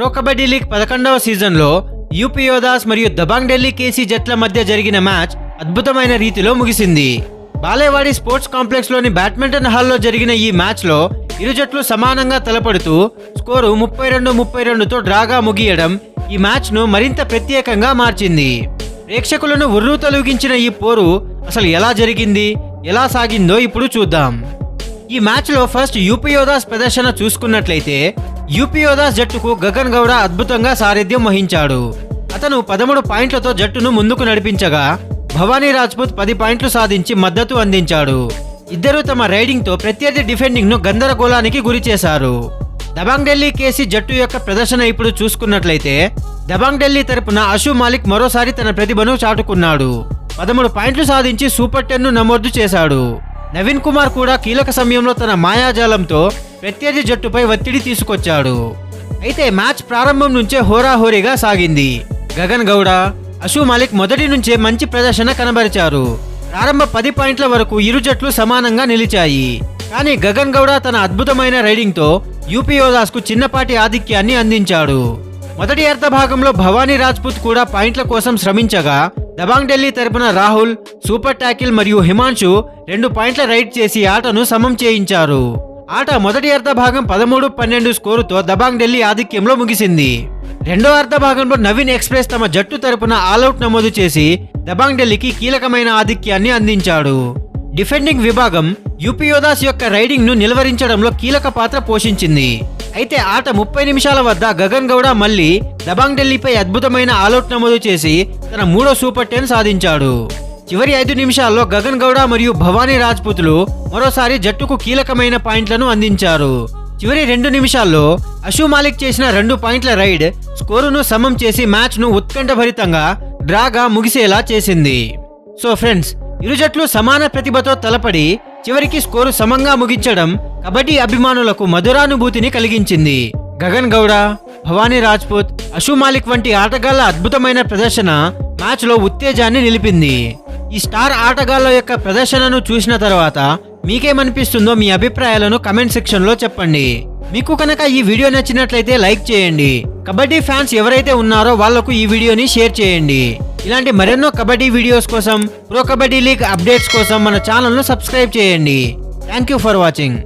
Pro kabaddi league పదకొండవ సీజన్లో UP Yoddhas మరియు దబాంగ్ ఢిల్లీ కేసీ జట్ల మధ్య జరిగిన మ్యాచ్ అద్భుతమైన రీతిలో ముగిసింది. బాలేవాడి స్పోర్ట్స్ కాంప్లెక్స్లోని బ్యాడ్మింటన్ హాల్లో జరిగిన ఈ మ్యాచ్లో ఇరు జట్లు సమానంగా తలపడుతూ స్కోరు ముప్పై రెండు ముప్పై రెండుతో డ్రాగా ముగియడం ఈ మ్యాచ్ను మరింత ప్రత్యేకంగా మార్చింది. ప్రేక్షకులను ఉర్రూ తొలగించిన ఈ పోరు అసలు ఎలా జరిగింది ఎలా సాగిందో ఇప్పుడు చూద్దాం. ఈ మ్యాచ్లో ఫస్ట్ యూపీ యోధాస్ ప్రదర్శన చూసుకున్నట్లయితే యూపీయోదాస్ జట్టుకు గగన్ గౌడ అద్భుతంగా సారథ్యం వహించాడు. అతను పదమూడు పాయింట్లతో జట్టును ముందుకు నడిపించగా భవానీ రాజ్పుత్ పది పాయింట్లు సాధించి మద్దతు అందించాడు. ఇద్దరు తమ రైడింగ్తో ప్రత్యర్థి డిఫెండింగ్ను గందరగోళానికి గురి చేశారు. దబాంగ్ ఢిల్లీ కేసీ జట్టు యొక్క ప్రదర్శన ఇప్పుడు చూసుకున్నట్లయితే దబాంగ్ ఢిల్లీ తరపున అషు మాలిక్ మరోసారి తన ప్రతిభను చాటుకున్నాడు. పదమూడు పాయింట్లు సాధించి సూపర్ టెన్ను నమోదు చేశాడు. నవీన్ కుమార్ కూడా కీలక సమయంలో తన మాయాజాలంతో ప్రత్యర్థి జట్టుపై ఒత్తిడి తీసుకొచ్చాడు. అయితే మ్యాచ్ ప్రారంభం నుంచే హోరాహోరీగా సాగింది. గగన్ గౌడ అశు మాలిక్ మొదటి నుంచే మంచి ప్రదర్శన కనబరిచారు. ప్రారంభ పది పాయింట్ల వరకు ఇరు జట్లు సమానంగా నిలిచాయి. కానీ గగన్ గౌడ తన అద్భుతమైన రైడింగ్తో యూపీ యోదాస్కు చిన్నపాటి ఆధిక్యాన్ని అందించాడు. మొదటి అర్ధ భాగంలో భవానీ రాజ్పుత్ కూడా పాయింట్ల కోసం శ్రమించగా దబాంగ్ ఢిల్లీ తరపున రాహుల్ సూపర్ టాకిల్ మరియు హిమాన్షు రెండు పాయింట్ల రైడ్ చేసి ఆటను సమం చేయించారు. ఆట మొదటి అర్ధ భాగం పదమూడు పన్నెండు స్కోరుతో దబాంగ్ ఢిల్లీ ఆధిక్యంలో ముగిసింది. రెండో అర్ధ భాగంలో నవీన్ ఎక్స్ప్రెస్ తమ జట్టు తరపున ఆల్అౌట్ నమోదు చేసి దబాంగ్ ఢిల్లీకి కీలకమైన ఆధిక్యాన్ని అందించాడు. డిఫెండింగ్ విభాగం యూపీయోదాస్ యొక్క రైడింగ్ను నిలువరించడంలో కీలక పాత్ర పోషించింది. అయితే ఆట ముప్పై నిమిషాల వద్ద గగన్ గౌడ మళ్ళీ దబాంగ్ ఢిల్లీపై అద్భుతమైన ఆల్అౌట్ నమోదు చేసి తన మూడో సూపర్ టెన్ సాధించాడు. చివరి ఐదు నిమిషాల్లో గగన్ గౌడ మరియు భవానీ రాజ్పుతులు మరోసారి జట్టుకు కీలకమైన పాయింట్లను అందించారు. చివరి రెండు నిమిషాల్లో అషు మాలిక్ చేసిన రెండు పాయింట్ల రైడ్ స్కోరును సమం చేసి మ్యాచ్ను ఉత్కంఠభరితంగా డ్రాగా ముగిసేలా చేసింది. సో ఫ్రెండ్స్ ఇరు జట్లు సమాన ప్రతిభతో తలపడి చివరికి స్కోరు సమంగా ముగించడం కబడ్డీ అభిమానులకు మధురానుభూతిని కలిగించింది. గగన్ గౌడ భవానీ రాజ్పుత్ అషు మాలిక్ వంటి ఆటగాళ్ళ అద్భుతమైన ప్రదర్శన మ్యాచ్లో ఉత్తేజాన్ని నిలిపింది. ఈ స్టార్ ఆటగాళ్ళ యొక్క ప్రదర్శనను చూసిన తర్వాత మీకేమనిపిస్తుందో మీ అభిప్రాయాలను కమెంట్ సెక్షన్లో చెప్పండి. మీకు కనుక ఈ వీడియో నచ్చినట్లయితే లైక్ చేయండి. కబడ్డీ ఫ్యాన్స్ ఎవరైతే ఉన్నారో వాళ్ళకు ఈ వీడియోని షేర్ చేయండి. ఇలాంటి మరెన్నో కబడ్డీ వీడియోస్ కోసం ప్రో కబడ్డీ లీగ్ అప్డేట్స్ కోసం మన ఛానల్ను సబ్స్క్రైబ్ చేయండి. Thank you for watching.